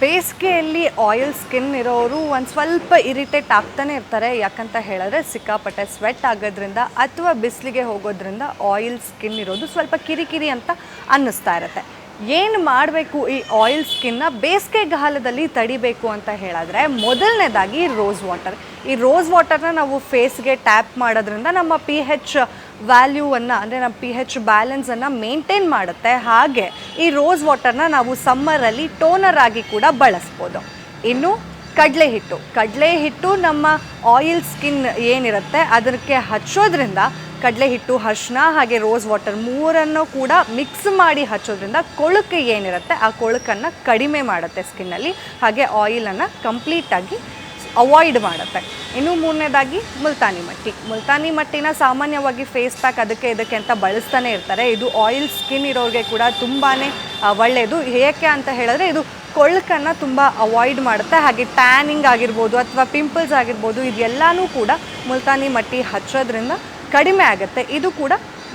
ಬೇಸಿಗೆಯಲ್ಲಿ oil skin ಇರೋರು ಒಂದು ಸ್ವಲ್ಪ ಇರಿಟೇಟ್ ಆಗ್ತಾನೆ ಇರ್ತಾರೆ. ಯಾಕಂತ ಹೇಳಿದ್ರೆ ಸಿಕ್ಕಾಪಟ್ಟೆ ಸ್ವೆಟ್ ಆಗೋದ್ರಿಂದ ಅಥವಾ ಬಿಸಿಲಿಗೆ ಹೋಗೋದ್ರಿಂದ ಆಯಿಲ್ ಸ್ಕಿನ್ ಇರೋದು ಸ್ವಲ್ಪ ಕಿರಿಕಿರಿ ಅಂತ ಅನ್ನಿಸ್ತಾ ಇರುತ್ತೆ. ಏನು ಮಾಡಬೇಕು ಈ ಆಯಿಲ್ ಸ್ಕಿನ್ನ ಬೇಸಿಗೆಗಾಲದಲ್ಲಿ ತಡಿಬೇಕು ಅಂತ ಹೇಳಿದ್ರೆ ಮೊದಲನೇದಾಗಿ ರೋಸ್ ವಾಟರ್ ಈ ರೋಸ್ ವಾಟರ್ನ ನಾವು ಫೇಸ್ಗೆ ಟ್ಯಾಪ್ ಮಾಡೋದ್ರಿಂದ ನಮ್ಮ ಪಿ ಹೆಚ್ ವ್ಯಾಲ್ಯೂವನ್ನು ಅಂದರೆ ನಮ್ಮ ಪಿ ಹೆಚ್ ಬ್ಯಾಲೆನ್ಸನ್ನು ಮೇಂಟೈನ್ ಮಾಡುತ್ತೆ. ಹಾಗೆ ಈ ರೋಸ್ ವಾಟರ್ನ ನಾವು ಸಮ್ಮರಲ್ಲಿ ಟೋನರ್ ಆಗಿ ಕೂಡ ಬಳಸ್ಬೋದು. ಇನ್ನು ಕಡಲೆ ಹಿಟ್ಟು. ಕಡಲೆ ಹಿಟ್ಟು ನಮ್ಮ ಆಯಿಲ್ ಸ್ಕಿನ್ ಏನಿರುತ್ತೆ, ಅದಕ್ಕೆ ಹಚ್ಚೋದ್ರಿಂದ ಕಡಲೆ ಹಿಟ್ಟು ಅರ್ಶಿನ ಹಾಗೆ ರೋಸ್ ವಾಟರ್ ಮೂರನ್ನು ಕೂಡ ಮಿಕ್ಸ್ ಮಾಡಿ ಹಚ್ಚೋದ್ರಿಂದ ಕೊಳುಕು ಏನಿರುತ್ತೆ, ಆ ಕೊಳುಕನ್ನು ಕಡಿಮೆ ಮಾಡುತ್ತೆ ಸ್ಕಿನ್ನಲ್ಲಿ ಹಾಗೆ ಆಯಿಲನ್ನು ಕಂಪ್ಲೀಟಾಗಿ ಅವಾಯ್ಡ್ ಮಾಡುತ್ತೆ. ಇನ್ನು ಮೂರನೇದಾಗಿ ಮುಲ್ತಾನಿ ಮಟ್ಟಿ. ಮುಲ್ತಾನಿ ಮಟ್ಟಿನ ಸಾಮಾನ್ಯವಾಗಿ ಫೇಸ್ ಪ್ಯಾಕ್ ಅದಕ್ಕೆ ಇದಕ್ಕೆ ಅಂತ ಬಳಸ್ತಾನೆ ಇರ್ತಾರೆ. ಇದು ಆಯಿಲ್ ಸ್ಕಿನ್ ಇರೋರಿಗೆ ಕೂಡ ತುಂಬಾ ಒಳ್ಳೆಯದು ಏಕೆ ಅಂತ ಹೇಳಿದ್ರೆ ಇದು ಕೊಳ್ಕನ್ನು ತುಂಬ ಅವಾಯ್ಡ್ ಮಾಡುತ್ತೆ. ಹಾಗೆ ಟ್ಯಾನಿಂಗ್ ಆಗಿರ್ಬೋದು ಅಥವಾ ಪಿಂಪಲ್ಸ್ ಆಗಿರ್ಬೋದು ಇದೆಲ್ಲನೂ ಕೂಡ ಮುಲ್ತಾನಿ ಮಟ್ಟಿ ಹಚ್ಚೋದ್ರಿಂದ ಕಡಿಮೆ ಆಗುತ್ತೆ. ಇದು ಕೂಡ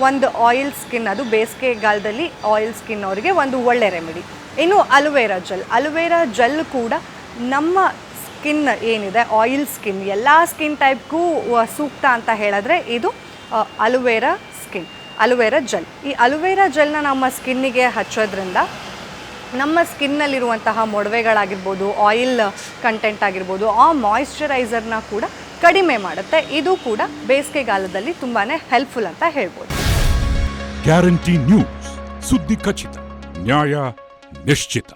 ಒಂದು ಆಯಿಲ್ ಸ್ಕಿನ್ ಅದು ಬೇಸಿಗೆಗಾಲದಲ್ಲಿ ಆಯಿಲ್ ಸ್ಕಿನ್ ಅವರಿಗೆ ಒಂದು ಒಳ್ಳೆ ರೆಮಿಡಿ ಇನ್ನು ಅಲುವೇರಾ ಜೆಲ್ ಅಲುವೇರಾ ಜೆಲ್ ಕೂಡ ನಮ್ಮ ಸ್ಕಿನ್ ಏನಿದೆ ಆಯಿಲ್ ಸ್ಕಿನ್ ಎಲ್ಲ ಸ್ಕಿನ್ ಟೈಪ್ಗೂ ಸೂಕ್ತ ಅಂತ ಹೇಳಿದ್ರೆ ಇದು ಅಲುವೇರಾ ಸ್ಕಿನ್ ಅಲುವೇರಾ ಜೆಲ್ ಈ ಅಲುವೇರಾ ಜೆಲ್ನ ನಮ್ಮ ಸ್ಕಿನ್ನಿಗೆ ಹಚ್ಚೋದ್ರಿಂದ ನಮ್ಮ ಸ್ಕಿನ್ನಲ್ಲಿರುವಂತಹ ಮೊಡವೆಗಳಾಗಿರ್ಬೋದು ಆಯಿಲ್ ಕಂಟೆಂಟ್ ಆಗಿರ್ಬೋದು, ಆ ಮಾಯಿಶ್ಚರೈಸರ್ನ ಕೂಡ ಕಡಿಮೆ ಮಾಡುತ್ತೆ. ಇದು ಕೂಡ ಬೇಸಿಗೆಗಾಲದಲ್ಲಿ ತುಂಬಾ ಹೆಲ್ಪ್ಫುಲ್ ಅಂತ ಹೇಳ್ಬೋದು. ಗ್ಯಾರಂಟಿ ನ್ಯೂಸ್ ಸುದ್ದಿ ಖಚಿತ, ನ್ಯಾಯ ನಿಶ್ಚಿತ.